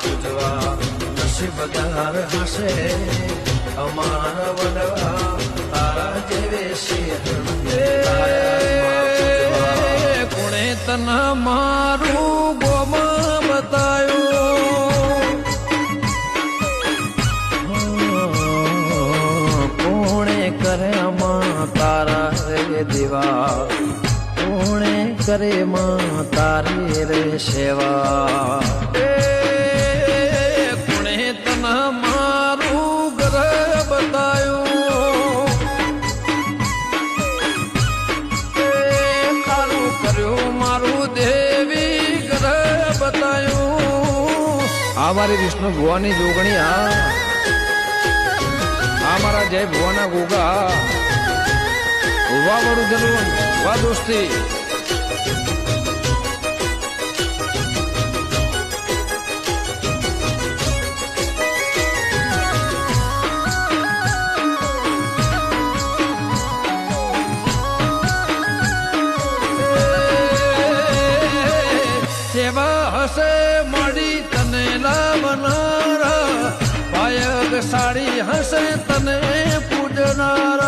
પૂજવા નસીબદાર હશે, અમારા વડવા, તારા જેવે કોણે તના મારું ગોમાં બતાયો? કોણે કરે માં તારા રે દેવા? કોણે કરે માં તારી રે સેવા? આ મારી વિષ્ણુ ભુવાની જોગણી આ આ મારા જય ભુવાના ગોગા વાહ વડું જરૂર વાહ દોસ્તી સેવા હશે મળી તને લાવનારા પાયક સાડી હશે તને પૂજનારા.